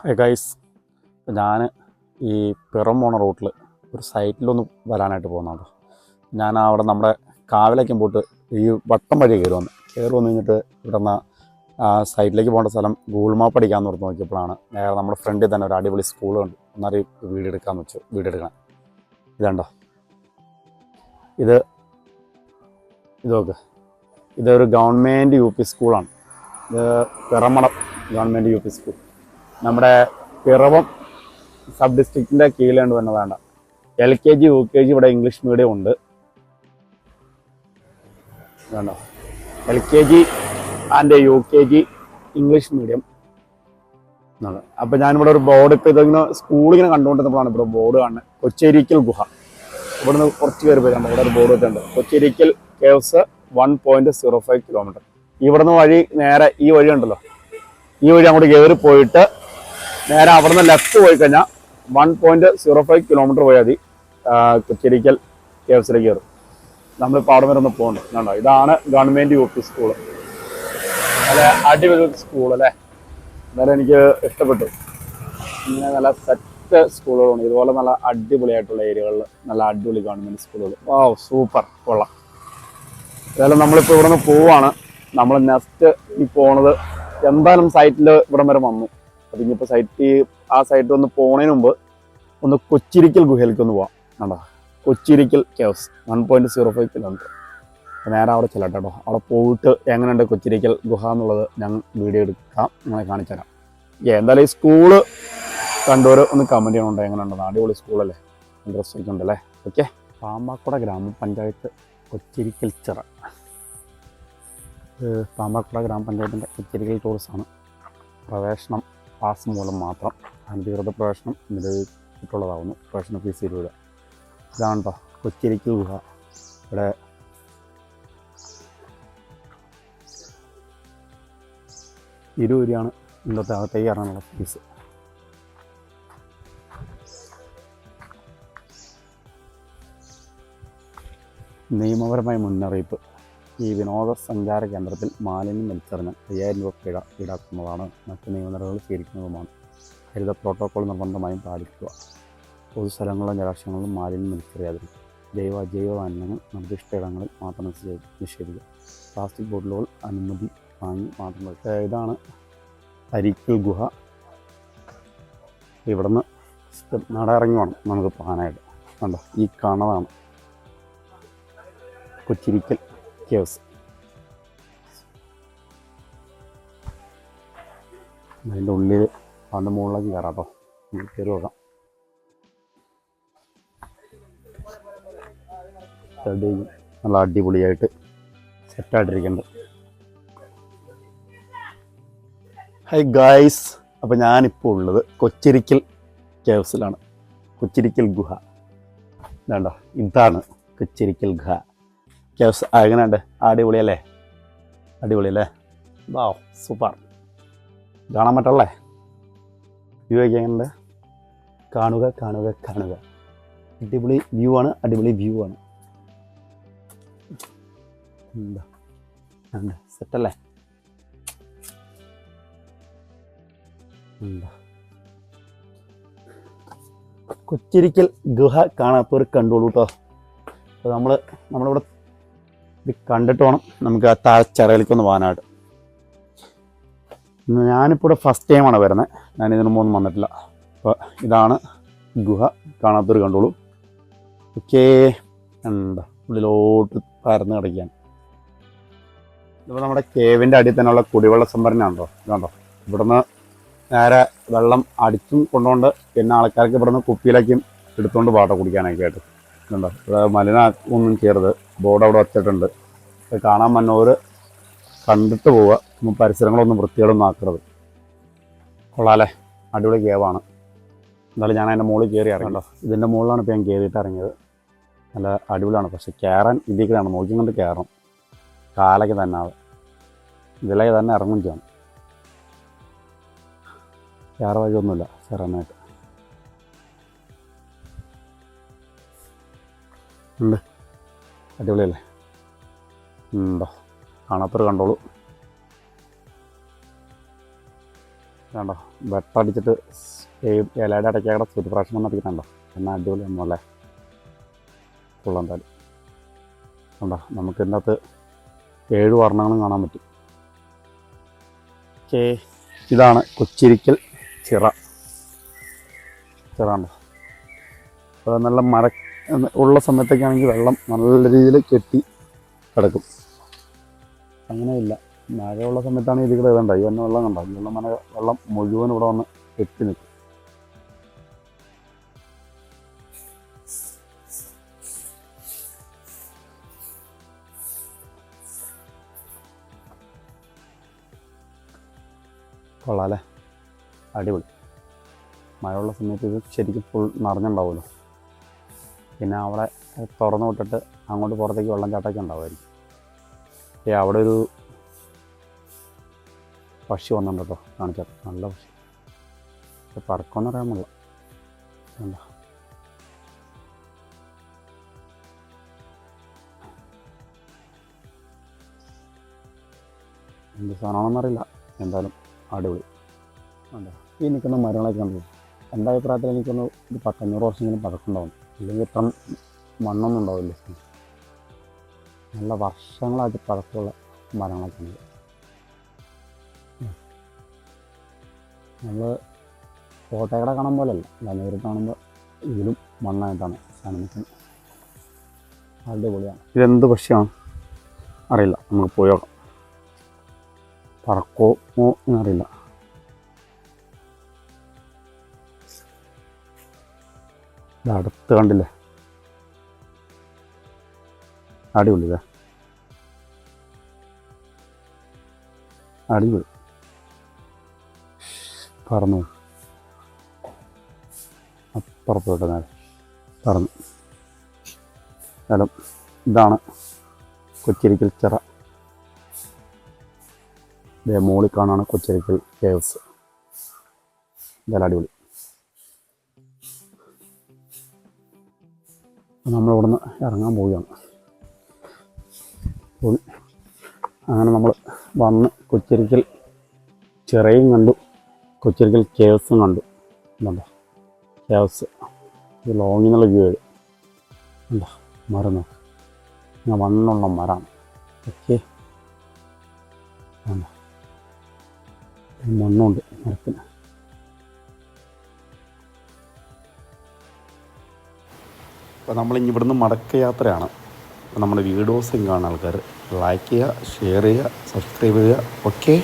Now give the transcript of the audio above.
Hey guys ഞാൻ ഈ പിറം പോണ റൂട്ടിൽ ഒരു സൈറ്റിലൊന്ന് വരാനായിട്ട് പോകുന്നുണ്ട്. ഞാൻ അവിടെ നമ്മുടെ കാവിലേക്കും പോയിട്ട് ഈ വട്ടം വഴി കയറി വന്നു. കയറി വന്നു കഴിഞ്ഞിട്ട് ഇവിടെ നിന്ന് സൈറ്റിലേക്ക് പോകേണ്ട സ്ഥലം ഗൂഗിൾ മാപ്പ് അടിക്കാമെന്ന് ഓർത്ത് നോക്കിയപ്പോഴാണ് നേരെ നമ്മുടെ ഫ്രണ്ടിൽ തന്നെ ഒരു അടിപൊളി സ്കൂളുണ്ട് ഒന്നറി വീട് എടുക്കാമെന്ന് വെച്ചു വീട് എടുക്കണം. ഇതുണ്ടോ? ഇത് ഇത് നോക്ക്. ഇതൊരു ഗവൺമെന്റ് യു പി സ്കൂളാണ് ഇത് Piramanam government U P school നമ്മുടെ പിറവം സബ് ഡിസ്ട്രിക്റ്റിന്റെ കീഴിലുണ്ട് വേണ്ട. L K G U K G ഇവിടെ ഇംഗ്ലീഷ് മീഡിയം ഉണ്ട്. വേണ്ടോ. L K G and U K G English medium. എന്നാണ് അപ്പം ഞാനിവിടെ ഒരു ബോർഡ് ഇപ്പോൾ ഇതിങ്ങനെ സ്കൂളിങ്ങനെ കണ്ടുകൊണ്ടിരുന്നപ്പോഴാണ് ഇവിടെ ബോർഡ് കാണുന്നത് കൊച്ചേരിക്കൽ ഗുഹ. ഇവിടുന്ന് കുറച്ച് പേര് പോയി. ഇവിടെ ഒരു ബോർഡ് വെച്ചിട്ടുണ്ട്. Kocherikkal caves one point zero five kilometre ഇവിടുന്ന് വഴി നേരെ ഈ വഴി ഉണ്ടല്ലോ. ഈ വഴി അങ്ങോട്ട് കയറി പോയിട്ട് നേരെ അവിടുന്ന് ലെഫ്റ്റ് പോയി കഴിഞ്ഞാൽ one point zero five kilometre പോയാൽ മതി. കൊച്ചിരിക്കൽ കെ എഫ് കേവ്സിലേക്ക് കയറും. നമ്മളിപ്പോൾ അവിടെ വരെ ഒന്ന് പോകുന്നുണ്ട് കണ്ടോ? ഇതാണ് ഗവൺമെന്റ് യു പി സ്കൂൾ നല്ല അടിപൊളി സ്കൂൾ അല്ലേ? എന്നാലും എനിക്ക് ഇഷ്ടപ്പെട്ടു. ഇങ്ങനെ നല്ല സെറ്റ് സ്കൂളുകളാണ് ഇതുപോലെ നല്ല അടിപൊളിയായിട്ടുള്ള ഏരിയകളിൽ നല്ല അടിപൊളി ഗവൺമെന്റ് സ്കൂളുകൾ ഓ സൂപ്പർ കൊള്ളാം. ഏതായാലും നമ്മളിപ്പോൾ ഇവിടെ നിന്ന് പോവാണ്. നമ്മൾ നെക്സ്റ്റ് ഈ പോണത് എന്തായാലും സൈറ്റിൽ ഇവിടം വരെ വന്നു. അപ്പം ഇനിയിപ്പോൾ സൈറ്റ് ആ സൈറ്റ് ഒന്ന് പോണതിന് മുമ്പ് ഒന്ന് കൊച്ചിരിക്കൽ ഗുഹയിലേക്ക് ഒന്ന് പോവാം. കണ്ടോ? Kochirikkal caves one point zero five kilometre നേരെ അവിടെ ചെല്ലട്ടെ കേട്ടോ. അവിടെ പോയിട്ട് എങ്ങനെയുണ്ട് കൊച്ചിരിക്കൽ ഗുഹ എന്നുള്ളത് ഞങ്ങൾ വീഡിയോ എടുക്കാം. നിങ്ങളെ കാണിച്ചു തരാം. എന്തായാലും ഈ സ്കൂൾ കണ്ടവർ ഒന്ന് കമന്റ് ചെയ്യണുണ്ടോ? എങ്ങനെയുണ്ടെന്ന്. അടിപൊളി സ്കൂളല്ലേ ഇൻട്രസ്റ്റ് ഉണ്ടല്ലേ? ഓക്കെ പാമ്പാക്കുട ഗ്രാമപഞ്ചായത്ത് കൊച്ചിരിക്കൽ ചിറ. പാമ്പാക്കുട ഗ്രാമപഞ്ചായത്തിന്റെ കൊച്ചിരിക്കൽ ടൂറിസമാണ് പ്രവേശനം പാസ് മൂലം മാത്രം അനധികൃത പ്രവേശനം നിരോധിച്ചിട്ടുള്ളതാവുന്നു പ്രവേശന ഫീസ് ഇരുപത്. ഇതാണ് കേട്ടോ ഗുഹ. ഇവിടെ ഇരുവരിയാണ് ഇന്നത്തെ അകത്തേക്ക് കയറാനുള്ള ഫീസ്. നിയമപരമായ മുന്നറിയിപ്പ്. ഈ വിനോദസഞ്ചാര കേന്ദ്രത്തിൽ മാലിന്യം വലിച്ചെറിഞ്ഞ് അയ്യായിരം രൂപ പിഴ ഈടാക്കുന്നതാണ്. മറ്റ് നിയമനടപടികൾ സ്വീകരിക്കുന്നതുമാണ്. ഹരിത പ്രോട്ടോക്കോൾ നിർബന്ധമായും പാലിക്കുക. പൊതുസ്ഥലങ്ങളിലും ജലാശയങ്ങളിലും മാലിന്യം വലിച്ചെറിയാതിരിക്കുക ജൈവ അജൈവ മാലിന്യങ്ങൾ നിർദ്ദിഷ്ട ഇടങ്ങളിൽ മാത്രം നിഷേ- നിഷേധിക്കുക പ്ലാസ്റ്റിക് ബോട്ടിലുകൾ അനുമതി വാങ്ങി മാത്രം ഇതാണ് അരിക്കൽ ഗുഹ. ഇവിടുന്ന് നട ഇറങ്ങി വേണം നമുക്ക് പോകാനായിട്ട്. കണ്ടോ? ഈ കാണതാണ് കൊച്ചിരിക്കൽ. കേവ്സ് അതിന്റെ ഉള്ളിൽ അതിന്റെ മുകളിലേക്ക് കയറാം കേട്ടോ. കയറി നോക്കാം. നല്ല അടിപൊളിയായിട്ട് സെറ്റായിട്ടിരിക്കുന്നുണ്ട് ഹൈ ഗായ്സ് അപ്പോൾ ഞാനിപ്പോൾ ഉള്ളത് കൊച്ചിരിക്കൽ കേവ്സിലാണ് കൊച്ചിരിക്കൽ ഗുഹ. ഇതാണ്ടോ ഇതാണ് കൊച്ചിരിക്കൽ ഗുഹ. കേവ്സ് എങ്ങനെയുണ്ട് അടിപൊളിയല്ലേ? അടിപൊളിയല്ലേ? വാ സൂപ്പർ കാണാൻ പറ്റല്ലേ വ്യൂ ഒക്കെ എങ്ങനെയുണ്ട്? കാണുക കാണുക കാണുക. അടിപൊളി വ്യൂ ആണ് അടിപൊളി വ്യൂ ആണ്. എന്താ? സെറ്റല്ലേ കൊച്ചിരിക്കൽ ഗുഹ കാണാത്തവർ കണ്ടോളൂ കേട്ടോ അപ്പോൾ നമ്മൾ നമ്മളിവിടെ ഇത് കണ്ടിട്ട് വേണം നമുക്ക് ആ താഴ്ചറയിലേക്ക് ഒന്ന് പോകാനായിട്ട്. ഞാനിപ്പോൾ ഇവിടെ ഫസ്റ്റ് ടൈമാണ് വരുന്നത് ഞാൻ ഇതിനു മുമ്പ് വന്നിട്ടില്ല. അപ്പോൾ ഇതാണ് ഗുഹ. കാണാത്തൊരു കണ്ടോളൂ ഓക്കേ. എന്താ ഉള്ളിലോട്ട് പരന്ന് കിടക്കുകയാണ്. ഇപ്പോൾ നമ്മുടെ കേവിന്റെ അടിയിൽ തന്നെയുള്ള കുടിവെള്ള സംഭരണമാണല്ലോ ഇതുണ്ടോ ഇവിടുന്ന് നേരെ വെള്ളം അടിച്ചും കൊണ്ടുകൊണ്ട് പിന്നെ ആൾക്കാർക്ക് ഇവിടുന്ന് കുപ്പിയിലേക്കും എടുത്തുകൊണ്ട് പാട്ട കുടിക്കാനൊക്കെ ആയിട്ട് ഇതുണ്ടോ ഇവിടെ മലിന ഒന്നും ചെയ്യരുത്. ബോർഡ് അവിടെ വച്ചിട്ടുണ്ട്. കാണാൻ വന്നവർ കണ്ടിട്ട് പോവുക. ഒന്നും പരിസരങ്ങളൊന്നും വൃത്തികളൊന്നും ആക്കരുത്. കൊള്ളാലേ അടിപൊളി കേവാണ് എന്തായാലും ഞാൻ അതിന്റെ മുകളിൽ കയറി ഇറങ്ങണ്ടോ ഇതിന്റെ മുകളിലാണ് ഇപ്പോൾ ഞാൻ കയറിയിട്ട് ഇറങ്ങിയത്. നല്ല അടിപൊളിയാണ്. പക്ഷെ കയറാൻ ഇതിക്കലാണ് നോക്കി കൊണ്ട് കയറണം കാലയ്ക്ക് തന്നെ ആവും. ഇതിലേക്ക് തന്നെ ഇറങ്ങും ചെയ്യണം. കയറ വഴിയൊന്നുമില്ല. കയറാനായിട്ട് ഉണ്ട് അടിപൊളിയല്ലേ? ഉണ്ടോ കാണാത്തൊരു കണ്ടോളൂ. വേണ്ടോ വെട്ടടിച്ചിട്ട് ഇലയുടെ ഇടയ്ക്കടെ സൂര്യപ്രകാശം വന്നടിക്കുന്നുണ്ടോ എന്നാൽ അടിപൊളി ഒന്നുമല്ലേ ഫുള്ളെന്തായാലും കണ്ടോ? നമുക്ക് ഇതിനകത്ത് ഏഴ് വർണങ്ങളും കാണാൻ പറ്റും. ഓക്കേ. ഇതാണ് കൊച്ചിരിക്കൽ ചിറ. ചിറ ഉണ്ടോ അത് നല്ല മഴ ഉള്ള സമയത്തൊക്കെയാണെങ്കിൽ വെള്ളം നല്ല രീതിയിൽ കെട്ടി കിടക്കും. അങ്ങനെയില്ല. മഴയുള്ള സമയത്താണ് ഇതിൽ ഇതുണ്ട് ഈ വന്ന വെള്ളം കണ്ടോ? വെള്ളം മഴ വെള്ളം മുഴുവൻ ഇവിടെ വന്ന് കെട്ടി നിൽക്കും. കൊള്ളാം അല്ലേ? അടിപൊളി. മഴയുള്ള സമയത്ത് ഇത് ശരിക്കും ഫുൾ നിറഞ്ഞുണ്ടാവുമല്ലോ. പിന്നെ അവിടെ തുറന്നു വിട്ടിട്ട് അങ്ങോട്ട് പുറത്തേക്ക് വെള്ളം ചാട്ടൊക്കെ ഉണ്ടാവുമായിരിക്കും. ഏ അവിടെ ഒരു പക്ഷി വന്നിട്ടുണ്ട് കേട്ടോ കാണിച്ചാൽ നല്ല പക്ഷി. പറക്കുമെന്ന് അറിയാൻ പാടില്ല. കണ്ടോ എന്ത് സാധനമാണെന്നറിയില്ല എന്തായാലും അടിപൊളി. ഈ നിൽക്കുന്ന മരങ്ങളൊക്കെ കണ്ടു? എന്റെ അഭിപ്രായത്തിൽ എനിക്കൊന്ന് ഒരു പത്തഞ്ഞൂറ് വർഷമെങ്കിലും പഴക്കമുണ്ടാവും അല്ലെങ്കിൽ ഇത്ര മണ്ണൊന്നും ഉണ്ടാവില്ല. നല്ല വർഷങ്ങളായിട്ട് പഴക്കമുള്ള മരങ്ങളൊക്കെ ഉണ്ട്. നമ്മൾ കോട്ടയുടെ കാണാൻ പോലെയല്ല. അല്ല കാണുമ്പോൾ ഇതിലും മണ്ണായിട്ടാണ് സാധനം നിൽക്കുന്നത്. അടിപൊളിയാണ്. ഇതെന്ത് പക്ഷിയാണ്? അറിയില്ല. നമുക്ക് പോയോ പറക്കോ എന്നറിയില്ല. അടുത്ത് കണ്ടില്ലേ? അടിപൊളി ഇതാ അടിപൊളി. പറന്നു. അപ്പുറത്ത് വിട്ട നേരെ. പറന്നു. എന്നാലും ഇതാണ് കൊച്ചിരിക്കൽ ചിറ. ഇതേ മോളിൽ കാണാണ് കൊച്ചിരിക്കൽ കേവ്സ് ഇതെല്ലാം അടിപൊളി. നമ്മളിവിടുന്ന് ഇറങ്ങാൻ പോവുകയാണ്. അങ്ങനെ നമ്മൾ വന്ന് കൊച്ചിരിക്കൽ ചിറയും കണ്ടു. കൊച്ചിരിക്കൽ കേവ്സും കണ്ടു. എന്താ കേവ്സ്. ഇത് ലോങ്ങിൽ നിന്നുള്ള വ്യൂ എന്താ മരം നോക്ക്. ഇങ്ങനെ വണ്ണുള്ള മരമാണ്. ഓക്കെ. മണ്ണുണ്ട് മരത്തിന്. അപ്പോൾ നമ്മൾ ഇവിടുന്ന് മടക്ക യാത്രയാണ് നമ്മുടെ വീഡിയോസും കാണുന്ന ആൾക്കാർ ലൈക്ക് ചെയ്യുക ഷെയർ ചെയ്യുക സബ്സ്ക്രൈബ് ചെയ്യുക. ഓക്കെ